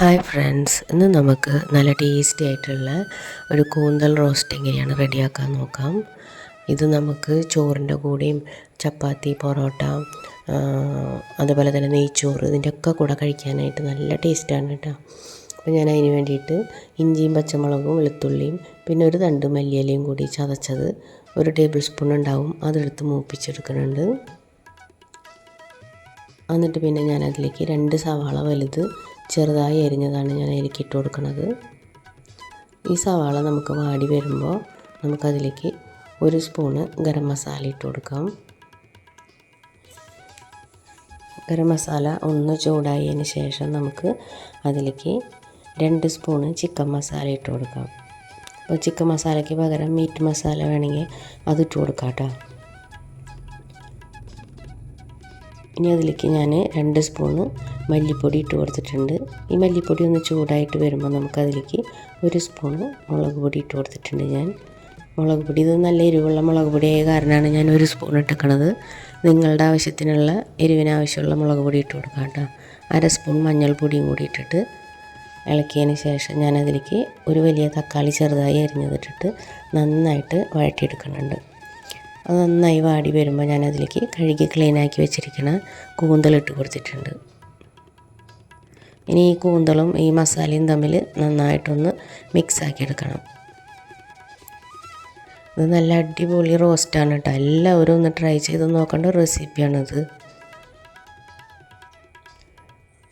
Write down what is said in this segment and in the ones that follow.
Hi friends ഇന്ന് നമുക്ക് നല്ല ടേസ്റ്റി ആയിട്ടുള്ള ഒരു കൂന്തൽ റോസ്റ്റ് എങ്ങനെയാണ് റെഡിയാക്കാൻ നോക്കാം. ഇത് നമുക്ക് ചോറിന്റെ കൂടെയും ചപ്പാത്തി പൊറോട്ട അതുപോലെ തന്നെ നെയ്ച്ചോറ് ഇതിന്റെ ഒക്കെ കൂടെ കഴിക്കാനായിട്ട് നല്ല ടേസ്റ്റാണ് കേട്ടോ. അപ്പോൾ ഞാൻ അതിന് വേണ്ടിയിട്ട് ഇഞ്ചിയും പച്ചമുളകും വെളുത്തുള്ളിയും പിന്നെ ഒരു തണ്ട് മല്ലിയിലയും കൂടി ചതച്ചത് ഒരു ടേബിൾ സ്പൂൺ ഉണ്ടാവും. അതെടുത്ത് മൂപ്പിച്ചെടുക്കുന്നുണ്ട്. എന്നിട്ട് പിന്നെ ഞാൻ അതിലേക്ക് രണ്ട് സവാള വലുത് ചെറുതായി അരിഞ്ഞതാണ് ഞാൻ അതിലേക്ക് ഇട്ട് കൊടുക്കുന്നത് ഈ സവാള നമുക്ക് വാടി വരുമ്പോൾ നമുക്കതിലേക്ക് ഒരു സ്പൂണ് ഗരം മസാല ഇട്ട് കൊടുക്കാം. ഗരം മസാല ഒന്ന് ചൂടായതിന് ശേഷം നമുക്ക് അതിലേക്ക് രണ്ട് സ്പൂണ് ചിക്കൻ മസാല ഇട്ട് കൊടുക്കാം. അപ്പോൾ ചിക്കൻ മസാലയ്ക്ക് പകരം മീറ്റ് മസാല വേണമെങ്കിൽ അത് ഇട്ട് കൊടുക്കാം കേട്ടോ. ഇനി അതിലേക്ക് ഞാൻ രണ്ട് സ്പൂണ് മല്ലിപ്പൊടി ഇട്ട് കൊടുത്തിട്ടുണ്ട്. ഈ മല്ലിപ്പൊടി ഒന്ന് ചൂടായിട്ട് വരുമ്പോൾ നമുക്കതിലേക്ക് ഒരു സ്പൂണ് മുളക് പൊടി ഇട്ട് കൊടുത്തിട്ടുണ്ട് ഞാൻ. മുളക് പൊടി ഇത് നല്ല എരിവുള്ള മുളക് പൊടിയായ കാരണമാണ് ഞാൻ ഒരു സ്പൂൺ ഇട്ടേക്കണത്. നിങ്ങളുടെ ആവശ്യത്തിനുള്ള എരിവിനാവശ്യമുള്ള മുളക് പൊടി ഇട്ട് കൊടുക്കാം കേട്ടോ. അര സ്പൂൺ മഞ്ഞൾപ്പൊടിയും കൂടി ഇട്ടിട്ട് ഇളക്കിയതിന് ശേഷം ഞാൻ അതിലേക്ക് ഒരു വലിയ തക്കാളി ചെറുതായി അരിഞ്ഞതിട്ടിട്ട് നന്നായിട്ട് വഴറ്റിയെടുക്കുന്നുണ്ട്. അത് നന്നായി വാടി വരുമ്പോൾ ഞാൻ അതിലേക്ക് കഴുകി ക്ലീനാക്കി വെച്ചിരിക്കുന്ന കൂന്തലിട്ട് കൊടുത്തിട്ടുണ്ട്. ഇനി ഈ കൂന്തളും ഈ മസാലയും തമ്മിൽ നന്നായിട്ടൊന്ന് മിക്സാക്കി എടുക്കണം ഇത് നല്ല അടിപൊളി റോസ്റ്റാണ് കേട്ടോ. എല്ലാവരും ഒന്ന് ട്രൈ ചെയ്ത് നോക്കേണ്ട റെസിപ്പിയാണിത്.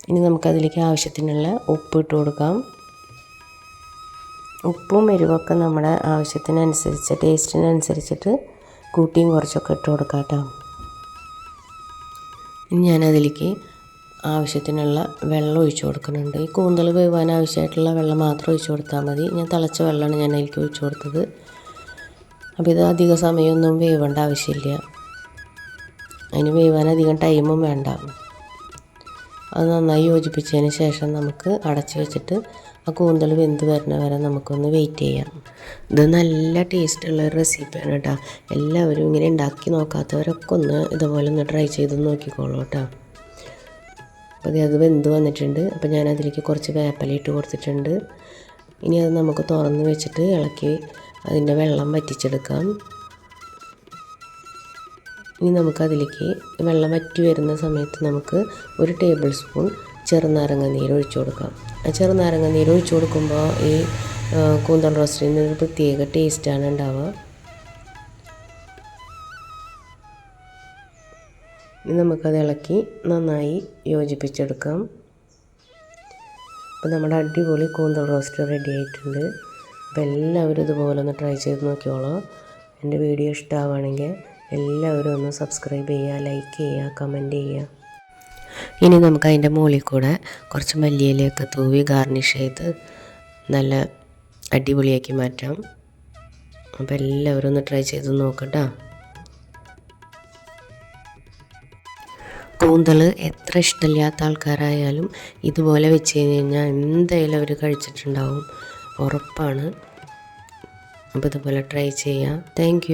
ഇനി നമുക്കതിലേക്ക് ആവശ്യത്തിനുള്ള ഉപ്പ് ഇട്ട് കൊടുക്കാം. ഉപ്പും എരിവൊക്കെ നമ്മുടെ ആവശ്യത്തിനനുസരിച്ച് ടേസ്റ്റിനനുസരിച്ചിട്ട് കൂട്ടിയും കുറച്ചൊക്കെ ഇട്ട് കൊടുക്കാം കേട്ടോ. ഇനി ഞാനതിലേക്ക് ആവശ്യത്തിനുള്ള വെള്ളം ഒഴിച്ചു കൊടുക്കുന്നുണ്ട്. ഈ കൂന്തൽ വേവാൻ ആവശ്യമായിട്ടുള്ള വെള്ളം മാത്രം ഒഴിച്ചു കൊടുത്താൽ മതി. ഞാൻ തിളച്ച വെള്ളമാണ് ഞാൻ അതിലേക്ക് ഒഴിച്ചു കൊടുത്തത്. അപ്പോൾ ഇത് അധിക സമയമൊന്നും വേവേണ്ട ആവശ്യമില്ല. അതിന് വേവാൻ അധികം ടൈമും വേണ്ട. അത് നന്നായി യോജിപ്പിച്ചതിന് ശേഷം നമുക്ക് അടച്ച് വെച്ചിട്ട് ആ കൂന്തൽ വെന്ത് വരണ വരെ നമുക്കൊന്ന് വെയിറ്റ് ചെയ്യാം. ഇത് നല്ല ടേസ്റ്റുള്ള ഒരു റെസിപ്പിയാണ് കേട്ടോ. എല്ലാവരും ഇങ്ങനെ ഉണ്ടാക്കി നോക്കാത്തവരൊക്കെ ഒന്ന് ഇതുപോലെ ഒന്ന് ട്രൈ ചെയ്ത് നോക്കിക്കോളൂ കേട്ടോ. അപ്പോൾ അത് വെന്ത് വന്നിട്ടുണ്ട്. അപ്പോൾ ഞാൻ അതിലേക്ക് കുറച്ച് വേപ്പല ഇട്ട് കൊടുത്തിട്ടുണ്ട്. ഇനി അത് നമുക്ക് തുറന്ന് വെച്ചിട്ട് ഇളക്കി അതിന്റെ വെള്ളം വറ്റിച്ചെടുക്കാം. ഇനി നമുക്കതിലേക്ക് വെള്ളം വറ്റി വരുന്ന സമയത്ത് നമുക്ക് ഒരു ടേബിൾ സ്പൂൺ ചെറുനാരങ്ങ നീര് ഒഴിച്ചു കൊടുക്കാം. ആ ചെറുനാരങ്ങ നീര് ഒഴിച്ചു കൊടുക്കുമ്പോൾ ഈ കൂന്തൽ റോസ്റ്റിന് ഒരു പ്രത്യേക ടേസ്റ്റാണ് ഉണ്ടാവുക. ഇനി നമുക്കത് ഇളക്കി നന്നായി യോജിപ്പിച്ചെടുക്കാം. അപ്പോൾ നമ്മുടെ അടിപൊളി കൂന്തൽ റോസ്റ്റ് റെഡി ആയിട്ടുണ്ട്. അപ്പോൾ എല്ലാവരും ഇതുപോലെ ഒന്ന് ട്രൈ ചെയ്ത് നോക്കിയോളൂ എന്റെ വീഡിയോ ഇഷ്ടമാവുകയാണെങ്കിൽ എല്ലാവരും ഒന്ന് സബ്സ്ക്രൈബ് ചെയ്യുക ലൈക്ക് ചെയ്യുക കമന്റ് ചെയ്യുക. ഇനി നമുക്ക് അതിന്റെ മുകളിൽ കൂടെ കുറച്ച് മല്ലിയിലൊക്കെ തൂവി ഗാർണിഷ് ചെയ്ത് നല്ല അടിപൊളിയാക്കി മാറ്റാം. അപ്പോൾ എല്ലാവരും ഒന്ന് ട്രൈ ചെയ്ത് നോക്കട്ടോ കൂന്തൽ എത്ര ഇഷ്ടമില്ലാത്ത ആൾക്കാരായാലും ഇതുപോലെ വെച്ച് കഴിഞ്ഞാൽ എന്തായാലും അവർ കഴിച്ചിട്ടുണ്ടാവും. ഉറപ്പാണ്. അപ്പോൾ ഇതുപോലെ ട്രൈ ചെയ്യാം. താങ്ക്